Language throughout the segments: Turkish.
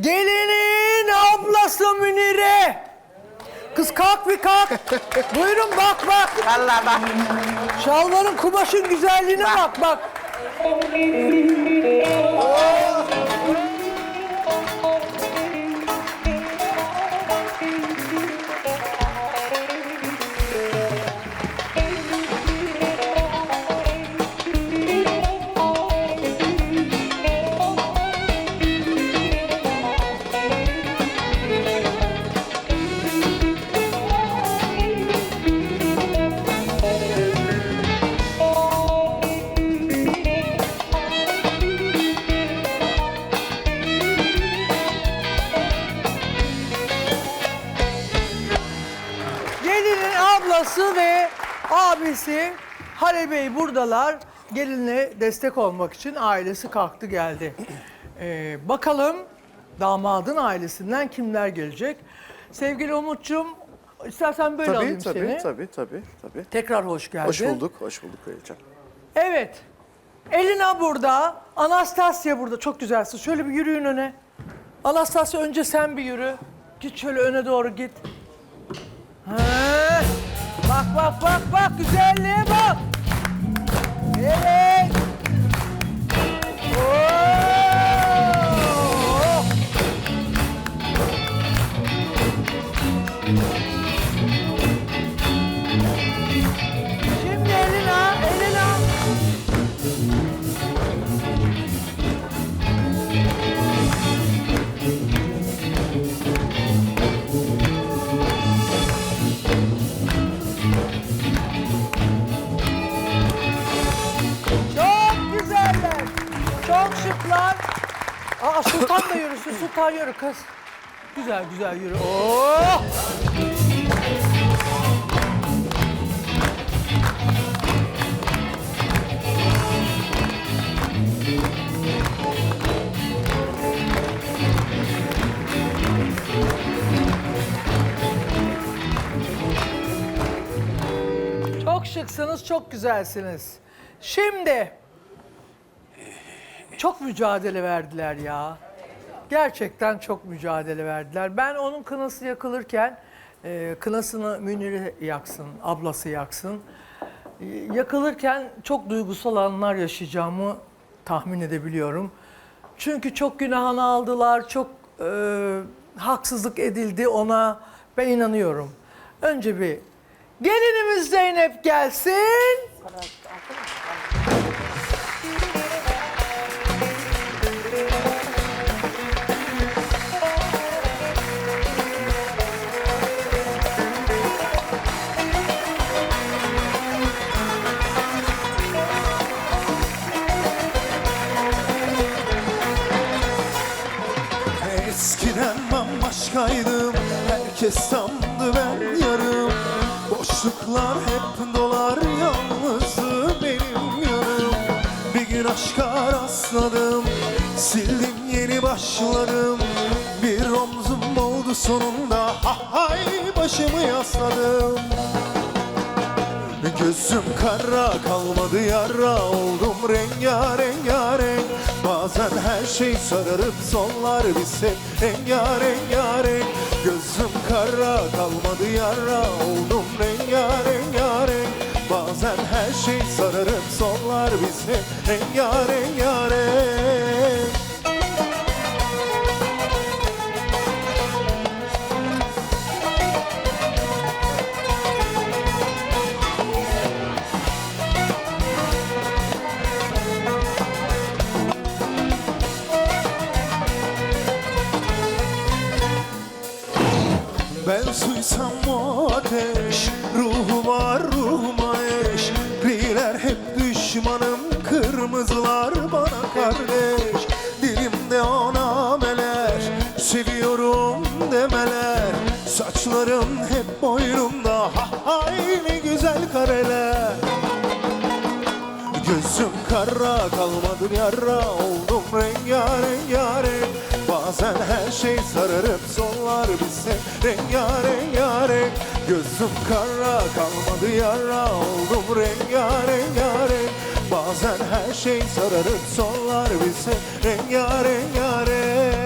Gelinin ablası Münire. Kız kalk bir kalk. Buyurun bak bak. Vallahi bak. Şalvarın kumaşın güzelliğine bak bak. Gelinin abisi Halil Bey buradalar. Gelinle destek olmak için ailesi kalktı geldi. Ee, bakalım damadın ailesinden kimler gelecek? Sevgili Umut'cum istersen böyle alayım tabii, seni. tabii tabii tabii. Tekrar hoş geldin. Hoş bulduk, hoş bulduk Kraliçem. Evet. Elina burada, Anastasya burada. Çok güzelsin. Şöyle bir yürüyün öne. Anastasya önce sen bir yürü. Git şöyle öne doğru git. Ha. Bak bak bak bak güzelliğe bak. Evet. Şıklar. Aa Sultan da yürüsün. Sultan yürü kız. Güzel güzel yürü. Oh! Çok şıksınız, çok güzelsiniz. Şimdi çok mücadele verdiler ya. Gerçekten çok mücadele verdiler. Ben onun kınası yakılırken e, kınasını Münir'i yaksın, ablası yaksın. E, yakılırken çok duygusal anlar yaşayacağımı tahmin edebiliyorum. Çünkü çok günahını aldılar, çok e, haksızlık edildi ona. Ben inanıyorum. Önce bir gelinimiz Zeynep gelsin. Herkes sandı ben yarım. Boşluklar hep dolar Yalnızdı benim yarım. Bir gün aşka rastladım Sildim yeni başladım. Bir omzum oldu sonunda Ha hay başımı yasladım. Gözüm kara kalmadı yara oldum rengarenk renk Bazen her şey sararıp sonlar bitse rengarenk renk Kara kalmadı yara. Oldum rengarenk renk Bazen her şey sararıp sonlar bitse rengarenk renk düşmanım Kırmızılar bana kardeş. Dilimde o nameler Seviyorum demeler. Saçlarım hep boynumda Ha hay güzel kareler. Gözüm kara kalmadım yara oldum rengarenk renk Bazen her şey sararıp sonlar bitse rengarenk renk Gözüm kara kalmadı yara oldum rengarenk renk Bazen her şey sararıp sonlar bitse rengarenk renk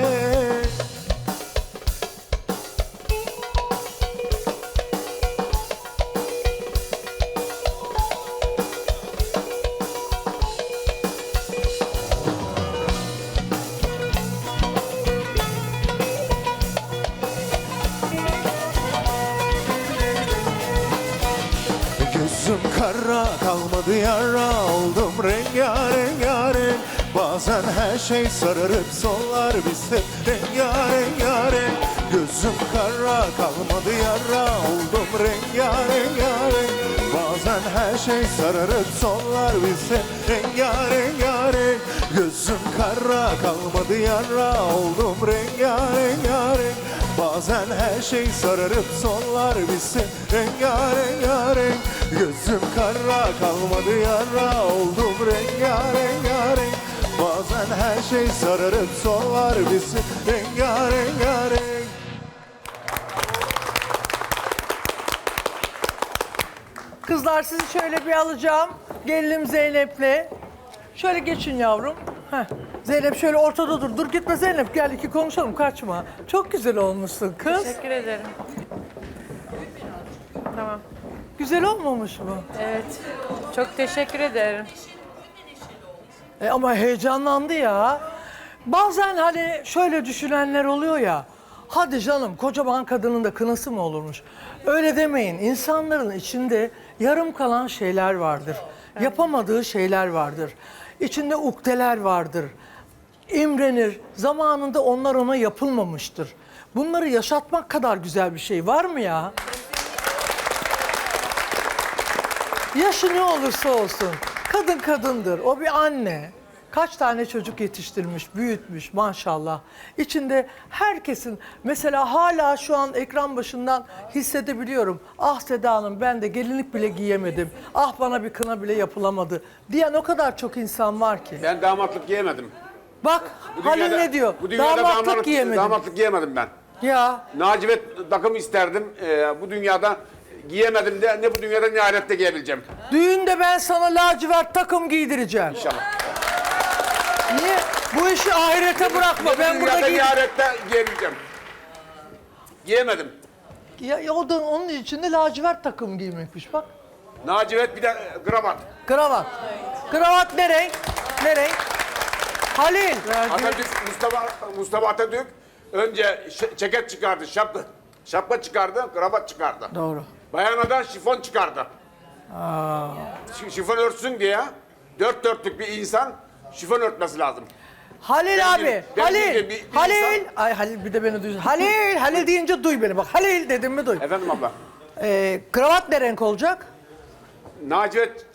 Gözüm kara kalmadı yara Oldum rengarenk renk Bazen her şey sararıp sollar Biz hep rengarenk renk Gözüm kara kalmadı yara Oldum rengarenk renk Bazen her şey sararıp sollar Biz hep rengarenk renk Gözüm kara kalmadı yara Oldum rengarenk renk Bazen her şey sararıp sollar bizi rengarenk renk Gözüm kara kalmadı yara oldum rengarenk renk Bazen her şey sararıp sollar bizi rengarenk renk Kızlar sizi şöyle bir alacağım. Gelinim Zeynep'le. Şöyle geçin yavrum. Heh. Zeynep şöyle ortada dur. Dur gitme Zeynep gel iki konuşalım kaçma. Çok güzel olmuşsun kız. Teşekkür ederim. Tamam. Güzel olmamış mı? Evet. Çok teşekkür ederim. E ama heyecanlandı ya. Bazen hani şöyle düşünenler oluyor ya. Hadi canım kocaman kadının da kınası mı olurmuş? Öyle demeyin. İnsanların içinde yarım kalan şeyler vardır. Yapamadığı şeyler vardır. İçinde ukdeler vardır. İmrenir. Zamanında onlar ona yapılmamıştır. Bunları yaşatmak kadar güzel bir şey var mı ya? Yaşı ne olursa olsun kadın kadındır. O bir anne. Kaç tane çocuk yetiştirmiş, büyütmüş maşallah. İçinde herkesin mesela hala şu an ekran başından hissedebiliyorum. Ah Seda Hanım ben de gelinlik bile giyemedim. Ah bana bir kına bile yapılamadı diyen o kadar çok insan var ki. Ben damatlık giyemedim. Bak Bu Halil dünyada- ne diyor? Bu dünyada Damatlık giyemedim. Damatlık giyemedim ben. Ya Nacibet takım isterdim. Ee, bu dünyada giyemedim de ne bu dünyada ne ahirette giyebileceğim. düğünde ben sana lacivert takım giydireceğim. İnşallah. Niye? Bu işi ahirete bırakma. Ne bu Ben burada dünyada giy- ne ahirette giyebileceğim. Giyemedim. Ya, ya o da onun içinde lacivert takım giymekmiş bak. Nacibet bir de e, kravat. Kravat. Kravat ne renk? Ne renk? Halil. Atatürk, Mustafa, Mustafa Atatürk önce ş- ceket çıkardı, şapka, şapka çıkardı, kravat çıkardı. Doğru. Bayana da şifon çıkardı. Şi- Şifon örtsün diye dört dörtlük bir insan şifon örtmesi lazım. Halil Ben abi. ben Halil. bir- bir- bir Halil. insan- Ay Halil bir de beni duy. Halil. Halil deyince duy beni bak. Halil dedim mi duy. Efendim abla. Ee, kravat ne renk olacak? Nacibet,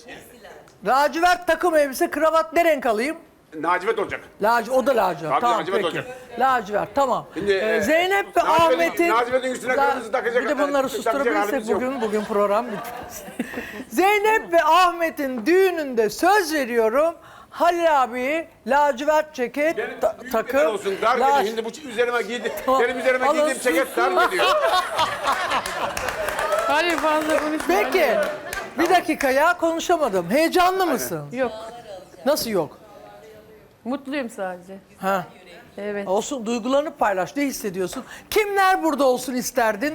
Lacivert takım elbise kravat ne renk alayım? Nacibet olacak. Laci, o da lacivert. Tabii, tamam lacivert peki. olacak. Lacivert tamam. Şimdi, Ee, e, Zeynep ve Ahmet'in... Nacimet'in üstüne La- kırmızı takacak- Bir de bunları takacak susturabilirsek halimiz yok. bugün, bugün program bitmez. Zeynep ve Ahmet'in düğününde söz veriyorum. Halil abi lacivert ceket Benim ta- büyük takım. olsun. Dar lac- geliyor. Şimdi bu üzerime giydi. Tamam. Benim üzerime Alın, giydiğim ceket sus. dar geliyor. Hayır fazla konuşma. Peki. Bir dakika ya konuşamadım. Heyecanlı mısın? Yok. Nasıl yok? Mutluyum sadece. Ha. Evet. Olsun duygularını paylaş. Ne hissediyorsun? Kimler burada olsun isterdin?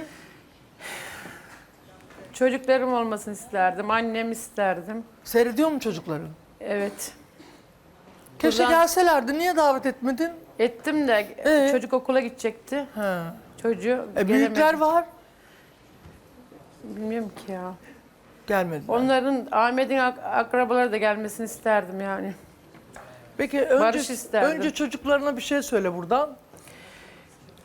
Çocuklarım olmasını isterdim. Annem isterdim. Seyrediyor mu çocukların? Evet. Keşke Buradan- gelselerdi. Niye davet etmedin? Ettim de Ee? çocuk okula gidecekti. Ha. Çocuğu E, gelemedi. büyükler var. Bilmiyorum ki ya. Gelmediler. Onların Ahmet'in ak- akrabaları da gelmesini isterdim yani. Peki önce, isterdim. önce çocuklarına bir şey söyle buradan.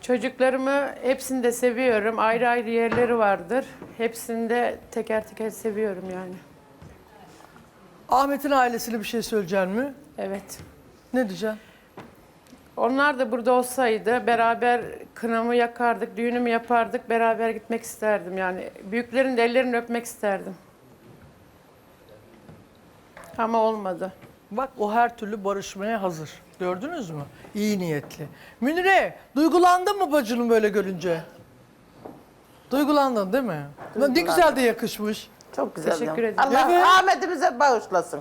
Çocuklarımı hepsini de seviyorum. Ayrı ayrı yerleri vardır. Hepsini de teker teker seviyorum yani. Ahmet'in ailesine bir şey söyleyecek mi? Evet. Ne diyeceksin? Onlar da burada olsaydı beraber kınamı yakardık, düğünümü yapardık, beraber gitmek isterdim yani. Büyüklerin de ellerini öpmek isterdim. Ama olmadı. Bak o her türlü barışmaya hazır. Gördünüz mü? İyi niyetli. Münire, duygulandın mı bacını böyle görünce? Duygulandın değil mi? Ne güzel de yakışmış. Çok güzel. Teşekkür ederim. Allah Evet. Ahmet'imize bağışlasın.